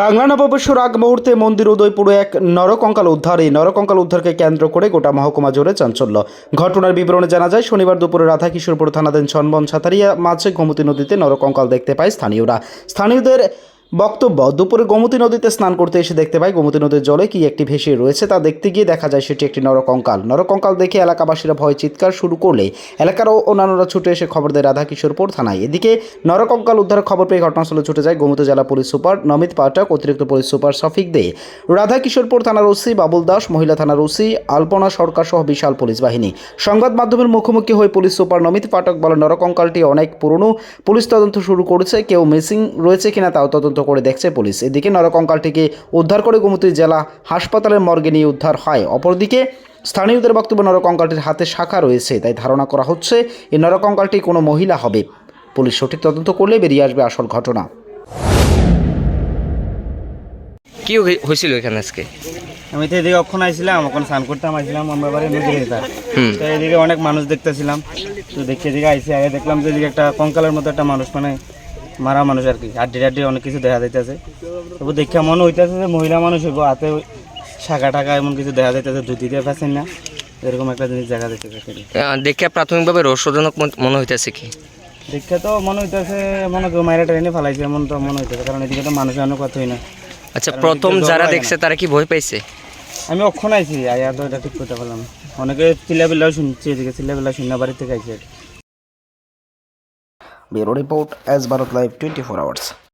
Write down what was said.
বাংলা নববর্ষর আগ মুহূর্তে মন্দির উদয়পুরে এক নরকঙ্কাল উদ্ধার। এই নরকঙ্কাল উদ্ধারকে কেন্দ্র করে গোটা মহকুমা জোরে চাঞ্চল্য। ঘটনার বিবরণে জানা যায়, শনিবার দুপুরে রাধা কিশোরপুর থানাধীন ছনবন ছাতারিয়া মাঝে গোমতী নদীতে নরকঙ্কাল দেখতে পায় স্থানীয়রা। স্থানীয়দের বক্তব্য, দুপুরে গোমতী নদীতে স্নান করতে এসে দেখতে পায় গোমতী নদীর জলে কি একটি ভেসে রয়েছে তা দেখতে গিয়ে দেখা যায় সেটি একটি নরকঙ্কাল। নরকঙ্কাল দেখে এলাকাবাসীরা ভয় চিৎকার শুরু করলে এলাকার অন্যান্যরা ছুটে এসে খবর দেয় রাধা কিশোরপুর থানায়। এদিকে নরকঙ্কাল উদ্ধারের খবর পেয়ে ঘটনাস্থলে ছুটে যায় গোমতী জেলা পুলিশ সুপার নমিত পাঠক, অতিরিক্ত পুলিশ সুপার শফিক দে। রাধাকিশোরপুর থানার ওসি বাবুল দাস, মহিলা থানার ওসি আলপনা সরকার সহ বিশাল পুলিশ বাহিনী। সংবাদ মাধ্যমের মুখোমুখি হয়ে পুলিশ সুপার নমিত পাঠক বলেন, নরকঙ্কালটি অনেক পুরনো। পুলিশ তদন্ত শুরু করেছে, কেউ মিসিং রয়েছে কিনা তাও তদন্ত করে দেখছে পুলিশ। এদিকে নরকঙ্কালটিকে উদ্ধার করে গোমতী জেলা হাসপাতালের মর্গে নিয়ে উদ্ধার হয়। অপরদিকে স্থানীয়দের বক্তব্য নরকঙ্কালটির হাতে শাখা রয়েছে তাই ধারণা করা হচ্ছে এই নরকঙ্কালটি কোনো মহিলা হবে। পুলিশ সঠিক তদন্ত করলে বেরিয়ে আসবে আসল ঘটনা। কি হয়েছিল এখানে আজকে? আমি তো এদিকে অক্ষণ আইছিলাম ওখানে স্নান করতাম আইছিলাম আমরা বাড়ি নদীর এটা তো এদিকে অনেক মানুষ দেখতেছিলাম। তো দেখে এদিকে আইসি আগে দেখলাম যে এদিকে একটা কঙ্কালের মতো একটা মানুষ মানে মারা মানুষ আর কি। হাড্ডি টাড্ডি অনেক কিছু দেখা যাইতেছে। তবু দেখে মনে হইতেছে যে মহিলা মানুষ হইব হাতে শাখা টাকা এমন কিছু দেখা যাইতেছে ধুতি দিয়ে ফেসেন না। এরকম একটা জিনিস দেখা যাইতেছে আহ, দেখে প্রাথমিকভাবে রহস্যজনক মন- হইতেছে কি? দেখে তো মনে হইতেছে মনে কেউ মায়েরা ট্রেনে ফেলাইছে এমন তো মনে হইতেছে কারণ এদিকে তো মানুষের অনেক কথাই না। আচ্ছা প্রথম যারা দেখছে তারা কি ভয় পাইছে? আমি অক্ষণ আইছি আয়া তো এটা ঠিক করতে পারলাম। অনেকে চিল্লাবিল্লাও শুনছি এদিকে চিল্লাবিল্লা শুনে বাড়ি থেকে আইছি আর কি। Bureau report S Bharat